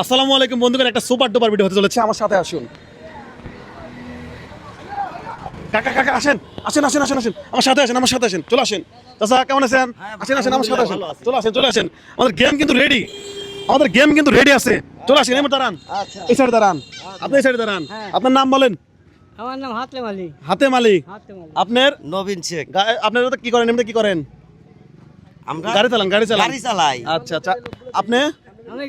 আসসালামু আলাইকুম বন্ধুগণ একটা সুপার ডুপার ভিডিও হতে চলেছে। আমার সাথে আসুন। কাকা কাকা আসেন আসেন আসেন আসেন আসেন। আমার সাথে আসেন আমার সাথে আসেন চলে আসেন। চাচা কেমন আছেন? আসেন আসেন আমার সাথে আসেন। চলে আসেন চলে আসেন। আমাদের গেম কিন্তু রেডি আমাদের গেম কিন্তু রেডি আছে। চলে আসেন এবার দাঁড়ান। এই সাইডে দাঁড়ান। আপনি এই সাইডে দাঁড়ান। আপনার নাম বলেন? আমার নাম হাতলে মালি হাতে মালি আপনার? নবীন শেখ। আপনার কি করেন? এমনি কি করেন? আমরা গাড়ি চালান গাড়ি চালান। গাড়ি চালাই। আচ্ছা আচ্ছা। আপনি? আমি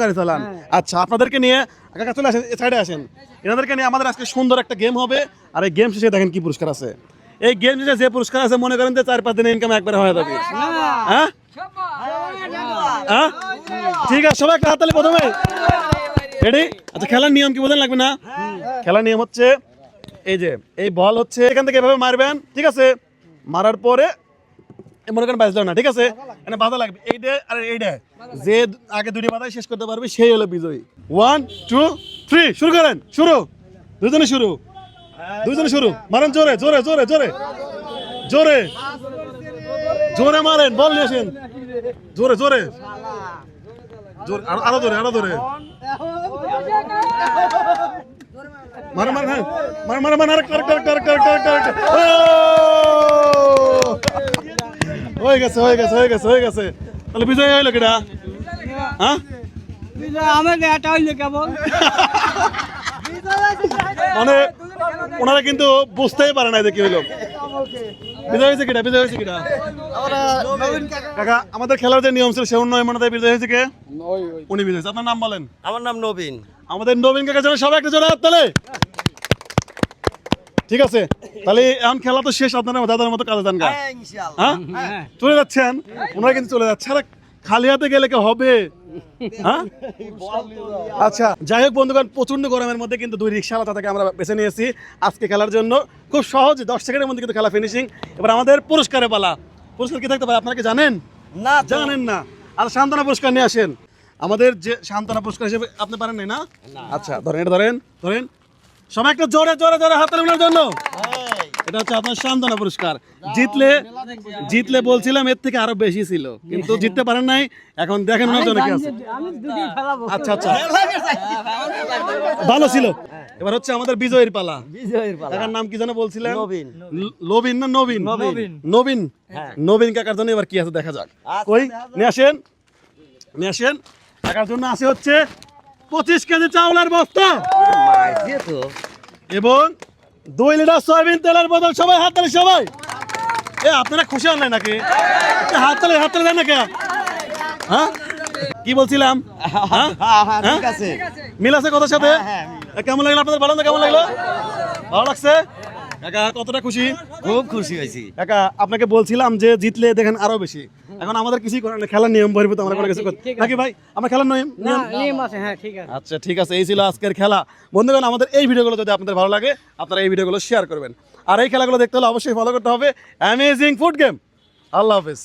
গাড়ি চালান? আচ্ছা আপনাদেরকে নিয়ে কাকা চলে আসেন সাইডে আসেন। এনাদেরকে নিয়ে আমাদের আজকে সুন্দর একটা গেম হবে। আর এই গেম শেষে দেখেন কি পুরস্কার আছে। এই গেম শেষে যে পুরস্কার আছে মনে করেন যে চার পাঁচ দিনের ইনকাম একবারে হয়ে যাবে। হ্যাঁ? হ্যাঁ? ঠিক আছে সবাই একটা হাতালি প্রথমে। রেডি আচ্ছা খেলার নিয়ম কি বোঝেন লাগবে না? খেলার নিয়ম হচ্ছে এই যে এই বল হচ্ছে এখান থেকে এভাবে মারবেন ঠিক আছে? মারার পরে মনে করেন বাজলো না ঠিক আছে? মানে বাধা লাগবে। এইটা আর এইটা যে আগে দুটি বাধাই শেষ করতে পারবে সেই হলো বিজয়ী। ওয়ান টু থ্রি শুরু করেন শুরু। দুজনে শুরু। দুজনে শুরু। মারেন জোরে জোরে জোরে জোরে। জোরে। জোরে মারেন বল নিয়ে আসেন। জোরে জোরে। জোরে আরো- আরও জোরে আরও জোরে। মার মার হ্যাঁ। মার মার মার আরেকটা আরেকটা আরেকটা আরেকটা আরেকটা আরেকটা। ও! হয়ে গেছে হয়ে গেছে হয়ে গেছে হয়ে গেছে। তাহলে বিজয় হইল কিটা হ্যাঁ? মানে ওনারা কিন্তু বুঝতেই পারে না যে কি হইল। বিজয় হয়েছে কিটা বিজয় হয়েছে কিটা কাকা আমাদের খেলার যে নিয়ম ছিল সে উন্নয়ন মনে বিজয় হয়েছে কে? উনি বিজয় আপনার নাম বলেন। আমার নাম নবীন। আমাদের নবীন কাকা জন্য সবাই একটা জোরে হাত তালে। ঠিক আছে? তাহলে এখন খেলা তো শেষ আপনারা দাদার মতো কাজে যান গা। হ্যাঁ, হ্যাঁ? চলে যাচ্ছেন? ওনারা কিন্তু চলে যাচ্ছে। আরে খালি হাতে গেলে কি হবে? হ্যাঁ? আচ্ছা যাই হোক বন্ধুগণ প্রচণ্ড গরমের মধ্যে কিন্তু দুই রিক্সাওয়ালা তাদেরকে আমরা বেছে নিয়েছি আজকে খেলার জন্য। খুব সহজ দশ সেকেন্ডের মধ্যে কিন্তু খেলা ফিনিশিং এবার আমাদের পুরস্কারে পালা। পুরস্কার কি থাকতে পারে আপনারা কি জানেন? না জানেন না। আর সান্ত্বনা পুরস্কার নিয়ে আসেন। আমাদের যে সান্ত্বনা পুরস্কার হিসেবে আপনি পারেন না। আচ্ছা ধরেন এটা ধরেন ধরেন। সবাই একটা জোরে জোরে জোরে হাত তালি জন্য। এটা হচ্ছে আপনার সান্ত্বনা পুরস্কার। জিতলে জিতলে বলছিলাম এর থেকে আরও বেশি ছিল কিন্তু জিততে পারেন নাই। এখন দেখেন ওনার জন্য কি আছে। আচ্ছা আচ্ছা। ভালো ছিল। এবার হচ্ছে আমাদের বিজয়ের পালা। বিজয়ের পালা। কাকার নাম কি যেন বলছিলেন? নবীন। লবিন না নবীন? নবীন। নবীন। নবীন কাকার জন্য এবার কি আছে দেখা যাক। আচ্ছা, কই। নিয়ে আসেন। নিয়ে আসেন। কাকার জন্য আছে হচ্ছে পঁচিশ কেজি চাউলের বস্তা। এবং দুই লিটার সয়াবিন তেলের বদল সবাই হাত তালি সবাই। এ আপনারা খুশি হন নাকি? হাত তালি হাত তালি দেন নাকি? হ্যাঁ? কি বলছিলাম? হ্যাঁ? হ্যাঁ, হ্যাঁ, মিল আছে কথার সাথে? কেমন লাগল আপনাদের ভালো না কেমন লাগল? ভালো লাগছে? কাকা কতটা খুশি? খুব খুশি হয়েছি। কাকা আপনাকে বলছিলাম যে জিতলে দেখেন আরও বেশি। এখন আমাদের কিছুই করার খেলার নিয়ম পরিবর্তন আমরা কোনো কিছু করতে নাকি ভাই আমরা খেলার নিয়ম নিয়ম আছে হ্যাঁ ঠিক আছে। আচ্ছা ঠিক আছে এই ছিল আজকের খেলা। বন্ধুগণ আমাদের এই ভিডিওগুলো যদি আপনাদের ভালো লাগে আপনারা এই ভিডিওগুলো শেয়ার করবেন। আর এই খেলাগুলো দেখতে হলে অবশ্যই ফলো করতে হবে। অ্যামেজিং ফুড গেম আল্লাহ হাফেজ।